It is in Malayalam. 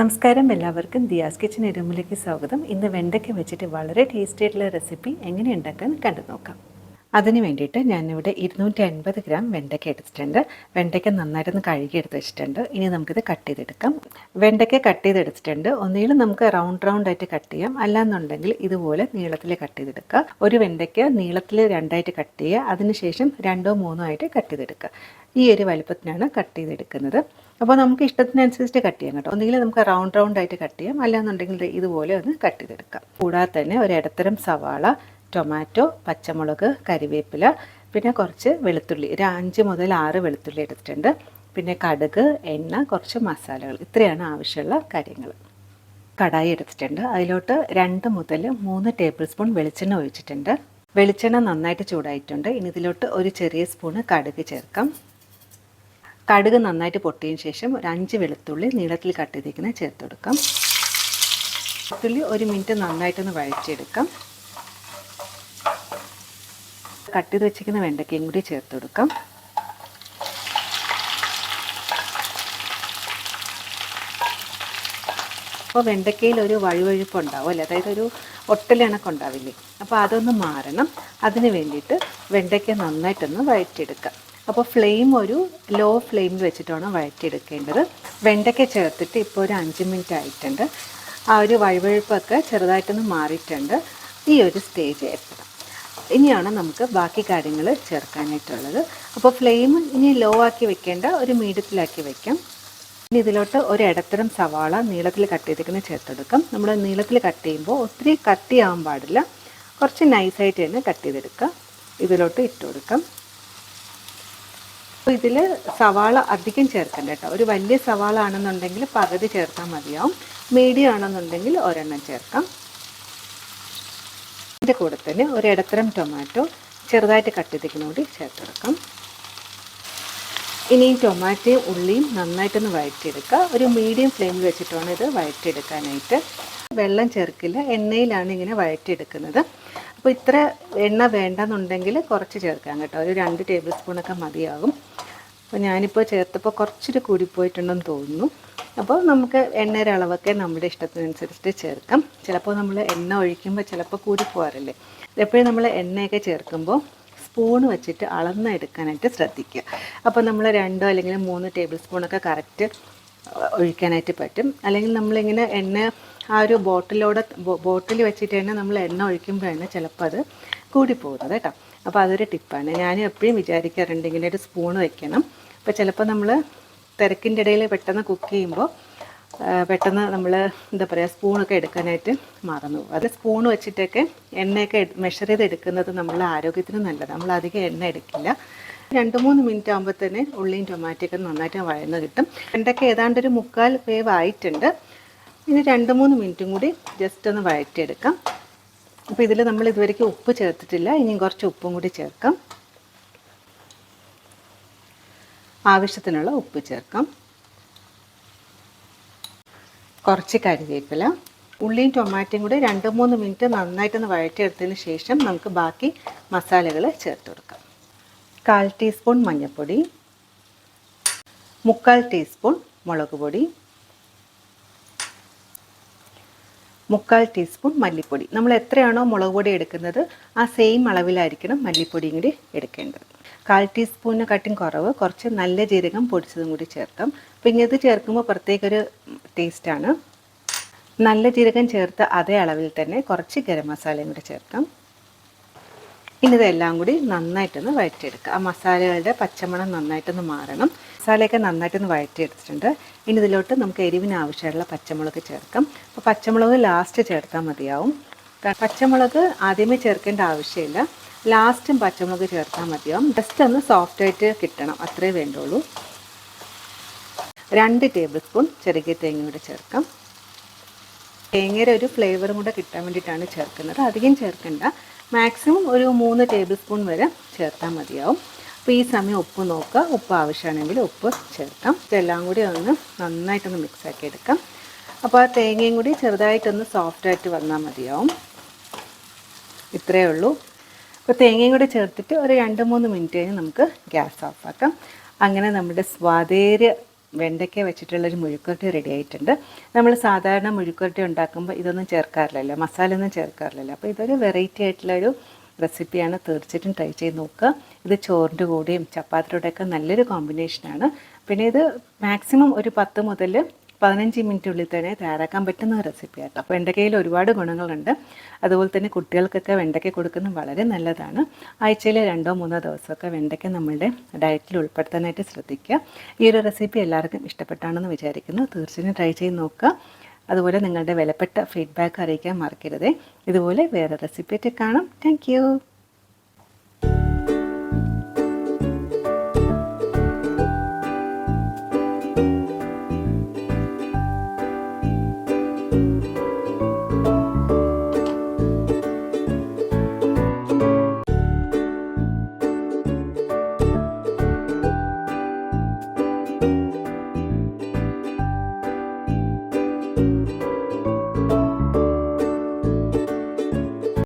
നമസ്കാരം എല്ലാവർക്കും. ദിയാസ് കിച്ചൻ എരുമ്പിലേക്ക് സ്വാഗതം. ഇന്ന് വെണ്ടയ്ക്ക വെച്ചിട്ട് വളരെ ടേസ്റ്റി ആയിട്ടുള്ള റെസിപ്പി എങ്ങനെ ഉണ്ടാക്കാൻ കണ്ടു നോക്കാം അതിന് വേണ്ടിയിട്ട് ഞാനിവിടെ ഇരുന്നൂറ്റി അൻപത് ഗ്രാം വെണ്ടയ്ക്ക എടുത്തിട്ടുണ്ട്. വെണ്ടയ്ക്ക നന്നായിട്ടൊന്ന് കഴുകി എടുത്ത് വെച്ചിട്ടുണ്ട്. ഇനി നമുക്കിത് കട്ട് ചെയ്തെടുക്കാം. വെണ്ടയ്ക്ക കട്ട് ചെയ്തെടുത്തിട്ടുണ്ട്. ഒന്നുകിൽ നമുക്ക് റൗണ്ട് റൗണ്ട് ആയിട്ട് കട്ട് ചെയ്യാം. അല്ലാന്നുണ്ടെങ്കിൽ ഇതുപോലെ നീളത്തിൽ കട്ട് ചെയ്തെടുക്കുക ഒരു വെണ്ടയ്ക്ക നീളത്തിൽ രണ്ടായിട്ട് കട്ട് ചെയ്യുക. അതിനുശേഷം രണ്ടോ മൂന്നോ ആയിട്ട് കട്ട് ചെയ്തെടുക്കുക. ഈ ഒരു വലുപ്പത്തിനാണ് കട്ട് ചെയ്തെടുക്കുന്നത്. അപ്പോൾ നമുക്ക് ഇഷ്ടത്തിനനുസരിച്ച് കട്ട് ചെയ്യാം കേട്ടോ. ഒന്നുകിൽ നമുക്ക് റൗണ്ട് റൗണ്ട് ആയിട്ട് കട്ട് ചെയ്യാം. അല്ലാന്നുണ്ടെങ്കിൽ ഇതുപോലെ ഒന്ന് കട്ട് ചെയ്തെടുക്കാം. കൂടാതെ തന്നെ ഒരു ഇടത്തരം സവാള ടൊമാറ്റോ പച്ചമുളക് കരിവേപ്പില പിന്നെ കുറച്ച് വെളുത്തുള്ളി. ഒരു അഞ്ച് മുതൽ ആറ് വെളുത്തുള്ളി എടുത്തിട്ടുണ്ട്. പിന്നെ കടുക് എണ്ണ കുറച്ച് മസാലകൾ. ഇത്രയാണ് ആവശ്യമുള്ള കാര്യങ്ങൾ. കടായി എടുത്തിട്ടുണ്ട്. അതിലോട്ട് രണ്ട് മുതൽ മൂന്ന് ടേബിൾ സ്പൂൺ വെളിച്ചെണ്ണ ഒഴിച്ചിട്ടുണ്ട്. വെളിച്ചെണ്ണ നന്നായിട്ട് ചൂടായിട്ടുണ്ട്. ഇനി ഇതിലോട്ട് ഒരു ചെറിയ സ്പൂണ് കടുക് ചേർക്കാം. കടുക് നന്നായിട്ട് പൊട്ടിയതിന് ശേഷം ഒരു അഞ്ച് വെളുത്തുള്ളി നീളത്തിൽ കട്ട് ചെയ്തിരിക്കുന്ന ചേർത്ത് കൊടുക്കാം. വെളുത്തുള്ളി ഒരു മിനിറ്റ് നന്നായിട്ടൊന്ന് വഴച്ചെടുക്കാം കട്ട് ചെയ്ത് വെച്ചിരിക്കുന്ന വെണ്ടയ്ക്കയും കൂടി ചേർത്ത് കൊടുക്കാം. അപ്പോൾ വെണ്ടയ്ക്കയിൽ ഒരു വഴുവഴുപ്പ് ഉണ്ടാവും അല്ലേ? അതായത് ഒരു ഒട്ടലിണക്കം ഉണ്ടാവില്ലേ? അപ്പോൾ അതൊന്ന് മാറണം. അതിന് വേണ്ടിയിട്ട് വെണ്ടയ്ക്ക നന്നായിട്ടൊന്ന് വഴറ്റിയെടുക്കുക അപ്പോൾ ഫ്ലെയിം ഒരു ലോ ഫ്ലെയിമിൽ വെച്ചിട്ടാണ് വഴറ്റിയെടുക്കേണ്ടത്. വെണ്ടയ്ക്ക ചേർത്തിട്ട് ഇപ്പോൾ ഒരു അഞ്ച് മിനിറ്റ് ആയിട്ടുണ്ട്. ആ ഒരു വഴുവഴുപ്പൊക്കെ ചെറുതായിട്ടൊന്ന് മാറിയിട്ടുണ്ട്. ഈ ഒരു സ്റ്റേജ് എത്തണം. ഇനിയാണ് നമുക്ക് ബാക്കി കാര്യങ്ങൾ ചേർക്കാനായിട്ടുള്ളത്. അപ്പോൾ ഫ്ലെയിം ഇനി ലോ ആക്കി വെക്കേണ്ട ഒരു മീഡിയത്തിലാക്കി വെക്കാം. ഇനി ഇതിലോട്ട് ഒരു ഇടത്തരം സവാള നീളത്തിൽ കട്ട് ചെയ്തിരിക്കുന്നത് ചേർത്തെടുക്കാം. നമ്മൾ നീളത്തിൽ കട്ട് ചെയ്യുമ്പോൾ ഒത്തിരി കട്ടിയാവാൻ പാടില്ല. കുറച്ച് നൈസായിട്ട് തന്നെ കട്ട് ചെയ്തെടുക്കുക. ഇതിലോട്ട് ഇട്ട് കൊടുക്കാം. അപ്പോൾ ഇതിൽ സവാള അധികം ചേർക്കണ്ട കേട്ടോ. ഒരു വലിയ സവാള ആണെന്നുണ്ടെങ്കിൽ പകുതി ചേർത്താൽ മതിയാവും. മീഡിയം ആണെന്നുണ്ടെങ്കിൽ ഒരെണ്ണം ചേർക്കാം. ഇതിന്റെ കൂടെ തന്നെ ഒരു ഇടത്തരം ടൊമാറ്റോ ചെറുതായിട്ട് കട്ട് ചെയ്തിരിക്കുന്ന കൂടി ചേർത്തെടുക്കാം ഇനി ടൊമാറ്റോയും ഉള്ളിയും നന്നായിട്ടൊന്ന് വഴറ്റിയെടുക്കുക. ഒരു മീഡിയം ഫ്ലെയിമിൽ വെച്ചിട്ടാണ് ഇത് വഴറ്റിയെടുക്കാനായിട്ട്. വെള്ളം ചേർക്കില്ല. എണ്ണയിലാണ് ഇങ്ങനെ വഴറ്റിയെടുക്കുന്നത്. അപ്പോൾ ഇത്ര എണ്ണ വേണ്ടെന്നുണ്ടെങ്കിൽ കുറച്ച് ചേർക്കാം കേട്ടോ. ഒരു രണ്ട് ടേബിൾ സ്പൂണൊക്കെ മതിയാകും. അപ്പോൾ ഞാനിപ്പോൾ ചേർത്തപ്പോൾ കുറച്ചൊരു കൂടിപ്പോയിട്ടുണ്ടെന്ന് തോന്നുന്നു. അപ്പോൾ നമുക്ക് എണ്ണയുടെ അളവൊക്കെ നമ്മുടെ ഇഷ്ടത്തിനനുസരിച്ചിട്ട് ചേർക്കാം. ചിലപ്പോൾ നമ്മൾ എണ്ണ ഒഴിക്കുമ്പോൾ ചിലപ്പോൾ കൂടി പോകാറില്ലേ? എപ്പോഴും നമ്മൾ എണ്ണയൊക്കെ ചേർക്കുമ്പോൾ സ്പൂൺ വെച്ചിട്ട് അളന്നെടുക്കാനായിട്ട് ശ്രദ്ധിക്കുക. അപ്പോൾ നമ്മൾ രണ്ടോ അല്ലെങ്കിൽ മൂന്ന് ടേബിൾ സ്പൂണൊക്കെ കറക്റ്റ് ഒഴിക്കാനായിട്ട് പറ്റും. അല്ലെങ്കിൽ നമ്മളിങ്ങനെ എണ്ണ ആ ഒരു ബോട്ടിലോടെ ബോട്ടിൽ വെച്ചിട്ട് തന്നെ നമ്മൾ എണ്ണ ഒഴിക്കുമ്പോഴാണ് ചിലപ്പോൾ അത് കൂടിപ്പോകുന്നത് കേട്ടോ. അപ്പോൾ അതൊരു ടിപ്പാണ്. ഞാൻ എപ്പോഴും വിചാരിക്കാറുണ്ട് ഇങ്ങനെ ഒരു സ്പൂൺ വെക്കണം. അപ്പോൾ ചിലപ്പോൾ നമ്മൾ തിരക്കിന്റെ ഇടയിൽ പെട്ടെന്ന് കുക്ക് ചെയ്യുമ്പോൾ പെട്ടെന്ന് നമ്മൾ എന്താ പറയുക സ്പൂണൊക്കെ എടുക്കാനായിട്ട് മറന്നു. അത് സ്പൂൺ വെച്ചിട്ടൊക്കെ എണ്ണയൊക്കെ മെഷർ ചെയ്ത് എടുക്കുന്നത് നമ്മളെ ആരോഗ്യത്തിന് നല്ലത് നമ്മൾ അധികം എണ്ണ എടുക്കില്ല. രണ്ട് മൂന്ന് മിനിറ്റ് ആകുമ്പോൾ തന്നെ ഉള്ളിയും ടൊമാറ്റോയൊക്കെ നന്നായിട്ട് വഴന്ന് കിട്ടും. വെണ്ടയ്ക്ക ഏതാണ്ട് ഒരു മുക്കാൽ വേവ് ആയിട്ടുണ്ട് ഇനി രണ്ട് മൂന്ന് മിനിറ്റും കൂടി ജസ്റ്റ് ഒന്ന് വഴറ്റിയെടുക്കാം. അപ്പോൾ ഇതിൽ നമ്മൾ ഇതുവരേക്കും ഉപ്പ് ചേർത്തിട്ടില്ല. ഇനിയും കുറച്ച് ഉപ്പും കൂടി ചേർക്കാം. ആവശ്യത്തിനുള്ള ഉപ്പ് ചേർക്കാം. കുറച്ച് കരിവേപ്പില ഉള്ളിയും ടൊമാറ്റോയും കൂടി രണ്ട് മൂന്ന് മിനിറ്റ് നന്നായിട്ടൊന്ന് വഴറ്റിയെടുത്തതിന് ശേഷം നമുക്ക് ബാക്കി മസാലകൾ ചേർത്ത് കൊടുക്കാം. കാൽ ടീസ്പൂൺ മഞ്ഞൾപ്പൊടി മുക്കാൽ ടീസ്പൂൺ മുളക് പൊടി മുക്കാൽ ടീസ്പൂൺ മല്ലിപ്പൊടി. നമ്മൾ എത്രയാണോ മുളക് പൊടി എടുക്കുന്നത് ആ സെയിം അളവിലായിരിക്കണം മല്ലിപ്പൊടിയും കൂടി എടുക്കേണ്ടത്. കാൽ ടീസ്പൂണിന് കട്ടിങ് കുറവ്. കുറച്ച് നല്ല ജീരകം പൊടിച്ചതും കൂടി ചേർക്കാം. പിന്നെ ഇത് ചേർക്കുമ്പോൾ പ്രത്യേക ഒരു ടേസ്റ്റാണ് നല്ല ജീരകം ചേർത്ത് അതേ അളവിൽ തന്നെ കുറച്ച് ഗരം മസാലയും കൂടി ചേർക്കാം. ഇനി ഇതെല്ലാം കൂടി നന്നായിട്ടൊന്ന് വഴറ്റിയെടുക്കുക ആ മസാലകളുടെ പച്ചമണം നന്നായിട്ടൊന്ന് മാറണം. മസാലയൊക്കെ നന്നായിട്ടൊന്ന് വഴറ്റിയെടുത്തിട്ടുണ്ട്. ഇനി ഇതിലോട്ട് നമുക്ക് എരിവിന് ആവശ്യമുള്ള പച്ചമുളക് ചേർക്കാം. അപ്പോൾ പച്ചമുളക് ലാസ്റ്റ് ചേർത്താൽ മതിയാവും. പച്ചമുളക് ആദ്യമേ ചേർക്കേണ്ട ആവശ്യമില്ല. ലാസ്റ്റും പച്ചമുളക് ചേർത്താൽ മതിയാവും. ജസ്റ്റ് ഒന്ന് സോഫ്റ്റായിട്ട് കിട്ടണം. അത്രേ വേണ്ടുള്ളൂ. രണ്ട് ടേബിൾ സ്പൂൺ ചെറുകിയ തേങ്ങ കൂടെ ചേർക്കാം. തേങ്ങയുടെ ഒരു ഫ്ലേവറും കൂടെ കിട്ടാൻ വേണ്ടിയിട്ടാണ് ചേർക്കുന്നത്. അധികം ചേർക്കണ്ട. മാക്സിമം ഒരു മൂന്ന് ടേബിൾ സ്പൂൺ വരെ ചേർത്താൽ മതിയാവും. അപ്പോൾ ഈ സമയം ഉപ്പ് നോക്കുക. ഉപ്പ് ആവശ്യമാണെങ്കിൽ ഉപ്പ് ചേർക്കാം. ഇതെല്ലാം കൂടി ഒന്ന് നന്നായിട്ടൊന്ന് മിക്സ് ആക്കി എടുക്കാം. അപ്പോൾ ആ തേങ്ങയും കൂടി ചെറുതായിട്ടൊന്ന് സോഫ്റ്റായിട്ട് വന്നാൽ മതിയാവും. ഇത്രയേ ഉള്ളൂ. അപ്പോൾ തേങ്ങയും കൂടി ചേർത്തിട്ട് ഒരു രണ്ട് മൂന്ന് മിനിറ്റ് കഴിഞ്ഞ് നമുക്ക് ഗ്യാസ് ഓഫാക്കാം. അങ്ങനെ നമ്മുടെ സ്വാതേര്യ വെണ്ടയ്ക്ക വെച്ചിട്ടുള്ളൊരു മുഴുക്കുരട്ടി റെഡി ആയിട്ടുണ്ട്. നമ്മൾ സാധാരണ മുഴുക്കുരട്ടി ഉണ്ടാക്കുമ്പോൾ ഇതൊന്നും ചേർക്കാറില്ലല്ലോ മസാല ഒന്നും ചേർക്കാറില്ലല്ലോ. അപ്പോൾ ഇതൊരു വെറൈറ്റി ആയിട്ടുള്ളൊരു റെസിപ്പിയാണ് തീർച്ചയായിട്ടും ട്രൈ ചെയ്ത് നോക്കുക. ഇത് ചോറിന്റെ കൂടെയും ചപ്പാത്തിയുടെ കൂടെയൊക്കെ നല്ലൊരു കോമ്പിനേഷനാണ് പിന്നെ ഇത് മാക്സിമം ഒരു പത്ത് മുതൽ പതിനഞ്ച് മിനിറ്റുള്ളിൽ തന്നെ തയ്യാറാക്കാൻ പറ്റുന്ന റെസിപ്പി ആട്ടോ. വെണ്ടയ്ക്കയിൽ ഒരുപാട് ഗുണങ്ങളുണ്ട്. അതുപോലെ തന്നെ കുട്ടികൾക്കൊക്കെ വെണ്ടയ്ക്ക കൊടുക്കുന്നത് വളരെ നല്ലതാണ്. ആഴ്ചയിൽ രണ്ടോ മൂന്നോ ദിവസമൊക്കെ വെണ്ടയ്ക്ക നമ്മളുടെ ഡയറ്റിൽ ഉൾപ്പെടുത്താനായിട്ട് ശ്രദ്ധിക്കുക. ഈ ഒരു റെസിപ്പി എല്ലാവർക്കും ഇഷ്ടപ്പെട്ടാണെന്ന് വിചാരിക്കുന്നു. തീർച്ചയായും ട്രൈ ചെയ്ത് നോക്കുക. അതുപോലെ നിങ്ങളുടെ വിലപ്പെട്ട ഫീഡ്ബാക്ക് അറിയിക്കാൻ മറക്കരുത്. ഇതുപോലെ വേറെ റെസിപ്പിയൊക്കെ കാണാം. താങ്ക്